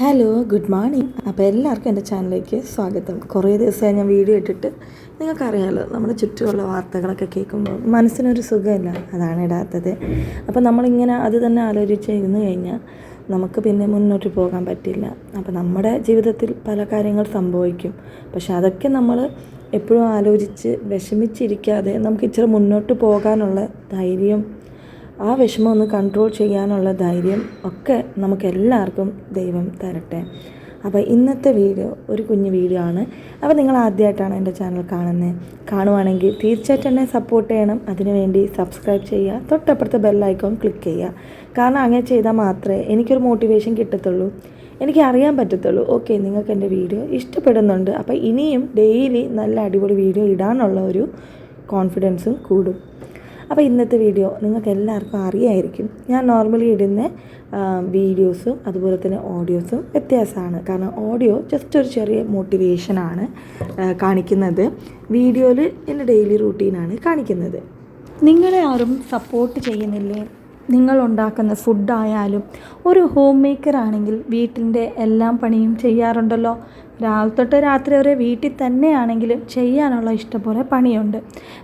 Hello good morning അപ്പോൾ എല്ലാവർക്കും എന്റെ ചാനലിലേക്ക് സ്വാഗതം. കുറേ ദിവസമായി ഞാൻ വീഡിയോ ഇട്ടിട്ട് നിങ്ങൾക്കറിയാമല്ലോ നമ്മുടെ ചുറ്റുമുള്ള വാർത്തകളൊക്കെ കേൾക്കുമ്പോൾ മനസ്സിനൊരു സുഖമില്ല അതാണ് ഇടാത്തത്. അപ്പോൾ നമ്മളിങ്ങനെ അത് തന്നെ ആലോചിച്ച് ഇരുന്ന് കഴിഞ്ഞാൽ നമുക്ക് പിന്നെ മുന്നോട്ട് പോകാൻ പറ്റില്ല. അപ്പോൾ നമ്മുടെ ജീവിതത്തിൽ പല കാര്യങ്ങൾ സംഭവിക്കും. പക്ഷെ അതൊക്കെ നമ്മൾ എപ്പോഴും ആലോചിച്ച് വിഷമിച്ചിരിക്കാതെ നമുക്ക് ഇച്ചിരി മുന്നോട്ട് പോകാനുള്ള ധൈര്യം ആ വിഷമം ഒന്ന് കൺട്രോൾ ചെയ്യാനുള്ള ധൈര്യം ഒക്കെ നമുക്ക് എല്ലാവർക്കും ദൈവം തരട്ടെ. അപ്പോൾ ഇന്നത്തെ വീഡിയോ ഒരു കുഞ്ഞു വീഡിയോ ആണ്. അപ്പോൾ നിങ്ങൾ ആദ്യമായിട്ടാണ് എന്റെ ചാനൽ കാണുന്നത്. കാണുവാണെങ്കിൽ തീർച്ചയായിട്ടും എന്നെ സപ്പോർട്ട് ചെയ്യണം. അതിനുവേണ്ടി സബ്സ്ക്രൈബ് ചെയ്യുക. തൊട്ടപ്പുറത്തെ ബെല്ലൈക്കോൺ ക്ലിക്ക് ചെയ്യുക. കാരണം അങ്ങനെ ചെയ്താൽ മാത്രമേ എനിക്കൊരു മോട്ടിവേഷൻ കിട്ടത്തുള്ളൂ. എനിക്ക് അറിയാൻ പറ്റത്തുള്ളൂ. ഓക്കെ നിങ്ങൾക്ക് എന്റെ വീഡിയോ ഇഷ്ടപ്പെടുന്നുണ്ട്. അപ്പോൾ ഇനിയും ഡെയിലി നല്ല അടിപൊളി വീഡിയോ ഇടാനുള്ള ഒരു കോൺഫിഡൻസും കൂടും. അപ്പോൾ ഇന്നത്തെ വീഡിയോ നിങ്ങൾക്ക് എല്ലാവർക്കും അറിയായിരിക്കും. ഞാൻ നോർമലി ഇടുന്ന വീഡിയോസും അതുപോലെ തന്നെ ഓഡിയോസും വ്യത്യാസമാണ്. കാരണം ഓഡിയോ ജസ്റ്റ് ഒരു ചെറിയ മോട്ടിവേഷനാണ് കാണിക്കുന്നത്. വീഡിയോയിൽ എന്റെ ഡെയിലി റൂട്ടീനാണ് കാണിക്കുന്നത്. നിങ്ങളെ ആരും സപ്പോർട്ട് ചെയ്യുന്നില്ലേ? നിങ്ങൾ ഉണ്ടാക്കുന്ന ഫുഡായാലും ഒരു ഹോം മേക്കർ ആണെങ്കിൽ വീട്ടിന്റെ എല്ലാം പണിയും ചെയ്യാറുണ്ടല്ലോ. രാവിലെ തൊട്ട് രാത്രി വരെ വീട്ടിൽ തന്നെയാണെങ്കിലും ചെയ്യാനുള്ള ഇഷ്ടംപോലെ പണിയുണ്ട്.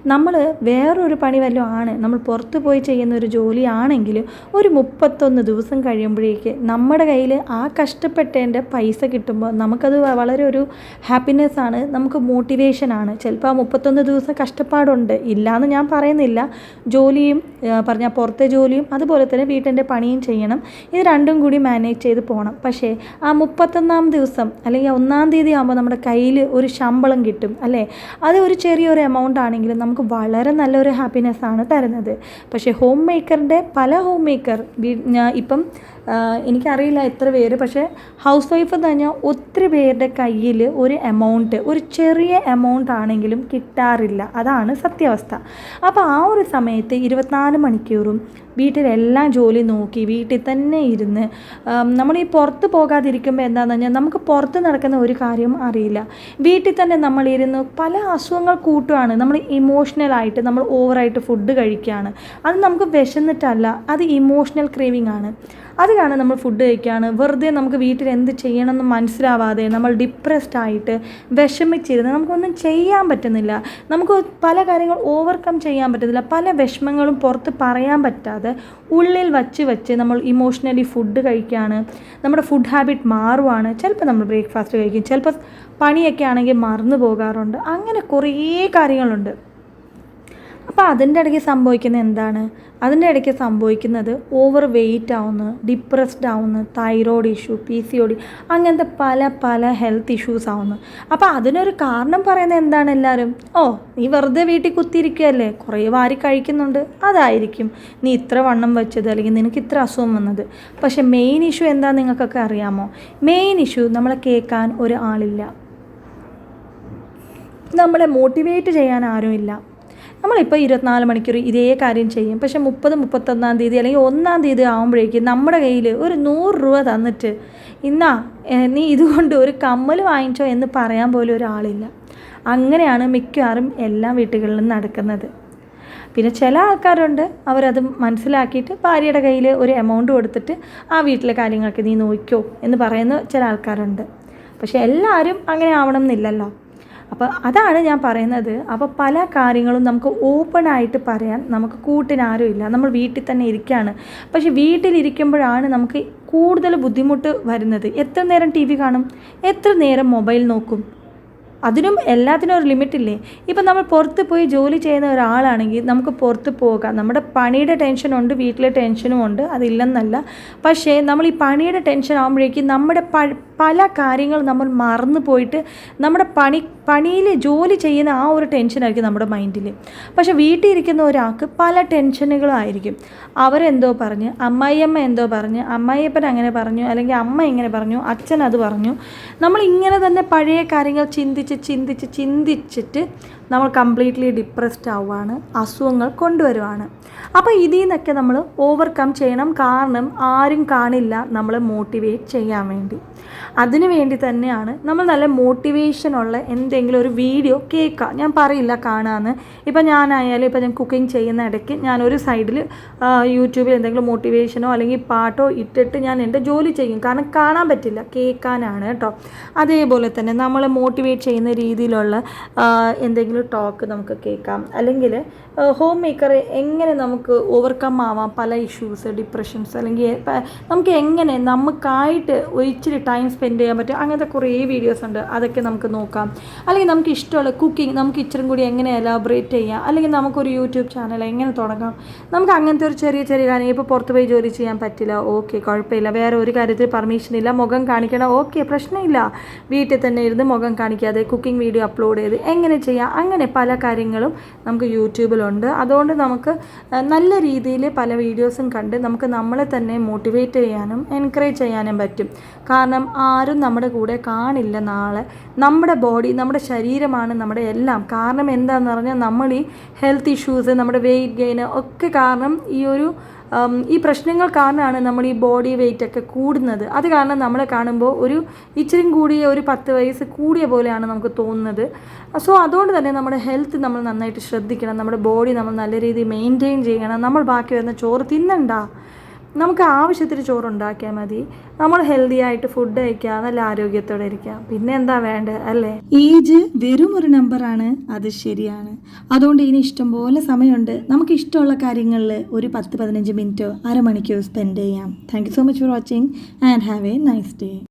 നമ്മൾ വേറൊരു പണി വല്ലതും ആണ്. നമ്മൾ പുറത്ത് പോയി ചെയ്യുന്ന ഒരു ജോലിയാണെങ്കിലും ഒരു മുപ്പത്തൊന്ന് ദിവസം കഴിയുമ്പോഴേക്ക് നമ്മുടെ കയ്യിൽ ആ കഷ്ടപ്പെട്ടതിന്റെ പൈസ കിട്ടുമ്പോൾ നമുക്കത് വളരെ ഒരു ഹാപ്പിനെസ് ആണ്. നമുക്ക് മോട്ടിവേഷനാണ് ചിലപ്പോൾ ആ മുപ്പത്തൊന്ന് ദിവസം കഷ്ടപ്പാടുണ്ട്. ഇല്ലയെന്ന് ഞാൻ പറയുന്നില്ല. ജോലിയും പറഞ്ഞാൽ പുറത്തെ ജോലിയും അതുപോലെ തന്നെ വീട്ടിന്റെ പണിയും ചെയ്യണം. ഇത് രണ്ടും കൂടി മാനേജ് ചെയ്ത് പോകണം പക്ഷേ ആ മുപ്പത്തൊന്നാം ദിവസം അല്ലെങ്കിൽ ഒന്നാം തീയതി ആകുമ്പോൾ നമ്മുടെ കയ്യിൽ ഒരു ശമ്പളം കിട്ടും അല്ലേ? അത് ഒരു ചെറിയൊരു എമൗണ്ട് ആണെങ്കിലും നമുക്ക് വളരെ നല്ലൊരു ഹാപ്പിനെസ് ആണ് തരുന്നത്. പക്ഷേ ഹോം മേക്കറിന്റെ പല ഹോം മേക്കർ ഇപ്പം എനിക്കറിയില്ല എത്ര പേര് പക്ഷേ ഹൗസ് വൈഫ് പറഞ്ഞാൽ ഒത്തിരി പേരുടെ കയ്യിൽ ഒരു എമൗണ്ട് ഒരു ചെറിയ എമൗണ്ട് ആണെങ്കിലും കിട്ടാറില്ല. അതാണ് സത്യാവസ്ഥ. അപ്പോൾ ആ ഒരു സമയത്ത് ഇരുപത്തിനാല് മണിക്കൂറും വീട്ടിലെല്ലാം ജോലി നോക്കി വീട്ടിൽ തന്നെ ഇരുന്ന് നമ്മൾ ഈ പുറത്ത് പോകാതിരിക്കുമ്പോൾ എന്താണെന്ന് പറഞ്ഞാൽ നമുക്ക് പുറത്ത് നടക്കുന്ന ഒരു കാര്യം അറിയില്ല. വീട്ടിൽ തന്നെ നമ്മളിരുന്ന് പല അസുഖങ്ങൾ കൂട്ടുകയാണ് നമ്മൾ ഇമോഷണലായിട്ട് നമ്മൾ ഓവറായിട്ട് ഫുഡ് കഴിക്കുകയാണ്. അത് നമുക്ക് വിശന്നിട്ടല്ല അത് ഇമോഷണൽ ക്രേവിംഗ് ആണ്. അത് കാരണം നമ്മൾ ഫുഡ് കഴിക്കുകയാണ് വെറുതെ നമുക്ക് വീട്ടിൽ എന്ത് ചെയ്യണമെന്ന് മനസ്സിലാവാതെ നമ്മൾ ഡിപ്രസ്ഡ് ആയിട്ട് വിഷമിച്ചിരുന്ന് നമുക്കൊന്നും ചെയ്യാൻ പറ്റുന്നില്ല. നമുക്ക് പല കാര്യങ്ങൾ ഓവർകം ചെയ്യാൻ പറ്റുന്നില്ല. പല വിഷമങ്ങളും പുറത്ത് പറയാൻ പറ്റാതെ ഉള്ളിൽ വച്ച് വെച്ച് നമ്മൾ ഇമോഷണലി ഫുഡ് കഴിക്കുകയാണ് നമ്മുടെ ഫുഡ് ഹാബിറ്റ് മാറുവാണ്. ചിലപ്പോൾ നമ്മൾ ബ്രേക്ക്ഫാസ്റ്റ് കഴിക്കും. ചിലപ്പോൾ പണിയൊക്കെ ആണെങ്കിൽ മറന്നു പോകാറുണ്ട്. അങ്ങനെ കുറേ കാര്യങ്ങളുണ്ട്. അപ്പോൾ അതിന്റെ ഇടയ്ക്ക് സംഭവിക്കുന്നത് എന്താണ്? അതിന്റെ ഇടയ്ക്ക് സംഭവിക്കുന്നത് ഓവർ വെയിറ്റ് ആവുന്നു ഡിപ്രസ്ഡ് ആവുന്നു thyroid issue P C O D അങ്ങനത്തെ പല പല ഹെൽത്ത് ഇഷ്യൂസ് ആവുന്നു. അപ്പോൾ അതിനൊരു കാരണം പറയുന്നത് എന്താണ് എല്ലാവരും? ഓ നീ വെറുതെ വീട്ടിൽ കുത്തിയിരിക്കുകയല്ലേ? കുറേ വാരി കഴിക്കുന്നുണ്ട്. അതായിരിക്കും. നീ ഇത്ര വണ്ണം വെച്ചത് അല്ലെങ്കിൽ നിനക്ക് ഇത്ര അസുഖം വന്നത്. പക്ഷേ മെയിൻ ഇഷ്യൂ എന്താ നിങ്ങൾക്കൊക്കെ അറിയാമോ? മെയിൻ ഇഷ്യൂ നമ്മളെ കേൾക്കാൻ ഒരു നമ്മളെ മോട്ടിവേറ്റ് ചെയ്യാൻ ആരുമില്ല. നമ്മളിപ്പോൾ ഇരുപത്തിനാല് മണിക്കൂർ ഇതേ കാര്യം ചെയ്യും. പക്ഷേ മുപ്പത് മുപ്പത്തൊന്നാം തീയതി അല്ലെങ്കിൽ ഒന്നാം തീയതി ആകുമ്പോഴേക്കും നമ്മുടെ കയ്യിൽ ഒരു നൂറ് രൂപ തന്നിട്ട് ഇന്നാ നീ ഇതുകൊണ്ട് ഒരു കമ്മൽ വാങ്ങിച്ചോ എന്ന് പറയാൻ പോലും ഒരാളില്ല. അങ്ങനെയാണ് മിക്കവാറും എല്ലാ വീട്ടുകളിലും നടക്കുന്നത്. പിന്നെ ചില ആൾക്കാരുണ്ട് അവരത് മനസ്സിലാക്കിയിട്ട് ഭാര്യയുടെ കയ്യിൽ ഒരു എമൗണ്ട് കൊടുത്തിട്ട് ആ വീട്ടിലെ കാര്യങ്ങൾക്ക് നീ നോക്കിക്കോ എന്ന് പറയുന്ന ചില ആൾക്കാരുണ്ട്. പക്ഷേ എല്ലാവരും അങ്ങനെ ആവണം എന്നില്ലല്ലോ. അപ്പോൾ അതാണ് ഞാൻ പറയുന്നത്. അപ്പോൾ പല കാര്യങ്ങളും നമുക്ക് ഓപ്പൺ ആയിട്ട് പറയാൻ നമുക്ക് കൂട്ടിനാരും ഇല്ല നമ്മൾ വീട്ടിൽ തന്നെ ഇരിക്കുകയാണ് പക്ഷെ വീട്ടിലിരിക്കുമ്പോഴാണ് നമുക്ക് കൂടുതൽ ബുദ്ധിമുട്ട് വരുന്നത്. എത്ര നേരം ടി വി കാണും? എത്ര നേരം മൊബൈൽ നോക്കും? അതിനും എല്ലാത്തിനും ഒരു ലിമിറ്റില്ലേ ഇപ്പം നമ്മൾ പുറത്ത് പോയി ജോലി ചെയ്യുന്ന ഒരാളാണെങ്കിൽ നമുക്ക് പുറത്ത് പോകാം. നമ്മുടെ പണിയുടെ ടെൻഷനുണ്ട് വീട്ടിലെ ടെൻഷനും ഉണ്ട്. അതില്ലെന്നല്ല. പക്ഷേ നമ്മൾ ഈ പണിയുടെ ടെൻഷൻ ആകുമ്പോഴേക്കും നമ്മുടെ പല കാര്യങ്ങൾ നമ്മൾ മറന്നു പോയിട്ട് നമ്മുടെ പണി പണിയിൽ ജോലി ചെയ്യുന്ന ആ ഒരു ടെൻഷനായിരിക്കും നമ്മുടെ മൈൻഡിൽ പക്ഷേ വീട്ടിൽ ഇരിക്കുന്ന ഒരാൾക്ക് പല ടെൻഷനുകളും ആയിരിക്കും. അവരെന്തോ പറഞ്ഞ് അമ്മായിയമ്മ എന്തോ പറഞ്ഞ് അമ്മായിയപ്പൻ അങ്ങനെ പറഞ്ഞു അല്ലെങ്കിൽ അമ്മ ഇങ്ങനെ പറഞ്ഞു അച്ഛൻ അത് പറഞ്ഞു. നമ്മൾ ഇങ്ങനെ തന്നെ പഴയ കാര്യങ്ങൾ ചിന്തിച്ച് ചിന്തിച്ച് ചിന്തിച്ചിട്ട് നമ്മൾ കംപ്ലീറ്റ്ലി ഡിപ്രസ്ഡ് ആവുകയാണ് അസുഖങ്ങൾ കൊണ്ടുവരുവാണ്. അപ്പോൾ ഇതിൽ നിന്നൊക്കെ നമ്മൾ ഓവർകം ചെയ്യണം. കാരണം ആരും കാണില്ല നമ്മളെ മോട്ടിവേറ്റ് ചെയ്യാൻ വേണ്ടി. അതിനു വേണ്ടി തന്നെയാണ് നമ്മൾ നല്ല മോട്ടിവേഷനുള്ള എന്തെങ്കിലും ഒരു വീഡിയോ കേൾക്കുക. ഞാൻ പറയില്ല കാണാമെന്ന് ഇപ്പം ഞാനായാലും ഇപ്പം ഞാൻ കുക്കിംഗ് ചെയ്യുന്ന ഇടയ്ക്ക് ഞാൻ ഒരു സൈഡിൽ യൂട്യൂബിൽ എന്തെങ്കിലും മോട്ടിവേഷനോ അല്ലെങ്കിൽ പാട്ടോ ഇട്ടിട്ട് ഞാൻ എന്റെ ജോലി ചെയ്യും. കാരണം കാണാൻ പറ്റില്ല. കേൾക്കാനാണ് കേട്ടോ. അതേപോലെ തന്നെ നമ്മളെ മോട്ടിവേറ്റ് ചെയ്യുന്ന രീതിയിലുള്ള ആ, എന്തെങ്കിലും ടോക്ക് നമുക്ക് കേൾക്കാം. അല്ലെങ്കിൽ ഹോം മേക്കർ എങ്ങനെ നമുക്ക് ഓവർകം ആവാം? പല ഇഷ്യൂസ് ഡിപ്രഷൻസ് അല്ലെങ്കിൽ നമുക്ക് എങ്ങനെ നമുക്കായിട്ട് ഒരിച്ചിരി ടൈം സ്പെൻഡ് ചെയ്യാൻ പറ്റും? അങ്ങനത്തെ കുറേ വീഡിയോസ് ഉണ്ട്. അതൊക്കെ നമുക്ക് നോക്കാം. അല്ലെങ്കിൽ നമുക്ക് ഇഷ്ടമുള്ള കുക്കിംഗ് നമുക്ക് ഇച്ചിരി കൂടി എങ്ങനെ എലാബറേറ്റ് ചെയ്യാം? അല്ലെങ്കിൽ നമുക്കൊരു യൂട്യൂബ് ചാനൽ എങ്ങനെ തുടങ്ങാം? നമുക്ക് അങ്ങനത്തെ ഒരു ചെറിയ ചെറിയ കാര്യം ഇപ്പോൾ പുറത്ത് പോയി ജോലി ചെയ്യാൻ പറ്റില്ല. ഓക്കെ കുഴപ്പമില്ല. വേറെ ഒരു കാര്യത്തിൽ പെർമിഷൻ ഇല്ല. മുഖം കാണിക്കണം. ഓക്കെ പ്രശ്നമില്ല. വീട്ടിൽ തന്നെ ഇരുന്ന് മുഖം കാണിക്കാതെ കുക്കിംഗ് വീഡിയോ അപ്ലോഡ് ചെയ്ത് എങ്ങനെ ചെയ്യാം? അങ്ങനെ പല കാര്യങ്ങളും നമുക്ക് യൂട്യൂബിലുണ്ട്. അതുകൊണ്ട് നമുക്ക് നല്ല രീതിയിൽ പല വീഡിയോസും കണ്ട് നമുക്ക് നമ്മളെ തന്നെ മോട്ടിവേറ്റ് ചെയ്യാനും എൻകറേജ് ചെയ്യാനും പറ്റും. കാരണം ആരും നമ്മുടെ കൂടെ കാണില്ല നാളെ. നമ്മുടെ ബോഡി നമ്മുടെ ശരീരമാണ് നമ്മുടെ എല്ലാം. കാരണം എന്താണെന്ന് പറഞ്ഞാൽ നമ്മൾ ഈ ഹെൽത്ത് ഇഷ്യൂസ് നമ്മുടെ വെയിറ്റ് ഗെയിന് ഒക്കെ കാരണം ഈ ഒരു ഈ പ്രശ്നങ്ങൾ കാരണമാണ് നമ്മൾ ഈ ബോഡി വെയിറ്റ് ഒക്കെ കൂടുന്നത്. അത് കാരണം നമ്മളെ കാണുമ്പോൾ ഒരു ഇച്ചിരി കൂടിയ ഒരു പത്ത് വയസ്സ് കൂടിയ പോലെയാണ് നമുക്ക് തോന്നുന്നത്. സോ അതുകൊണ്ട് തന്നെ നമ്മുടെ ഹെൽത്ത് നമ്മൾ നന്നായിട്ട് ശ്രദ്ധിക്കണം. നമ്മുടെ ബോഡി നമ്മൾ നല്ല രീതിയിൽ മെയിന്റെയിൻ ചെയ്യണം. നമ്മൾ ബാക്കി വരുന്ന ചോറ് തിന്നണ്ട. നമുക്ക് ആവശ്യത്തിന് ചോറ് ഉണ്ടാക്കിയാൽ മതി. നമ്മൾ ഹെൽത്തി ആയിട്ട് ഫുഡ് കഴിക്കുക നല്ല ആരോഗ്യത്തോടെ ഇരിക്കാം. പിന്നെ എന്താ വേണ്ടത് അല്ലേ? ഏജ് വെറും ഒരു നമ്പറാണ് അത് ശരിയാണ്. അതുകൊണ്ട് ഇനി ഇഷ്ടം പോലെ സമയമുണ്ട്. നമുക്ക് ഇഷ്ടമുള്ള കാര്യങ്ങളിൽ ഒരു പത്ത് പതിനഞ്ച് മിനിറ്റോ അരമണിക്കൂർ സ്പെൻഡ് ചെയ്യാം. Thank you so much for watching and have a nice day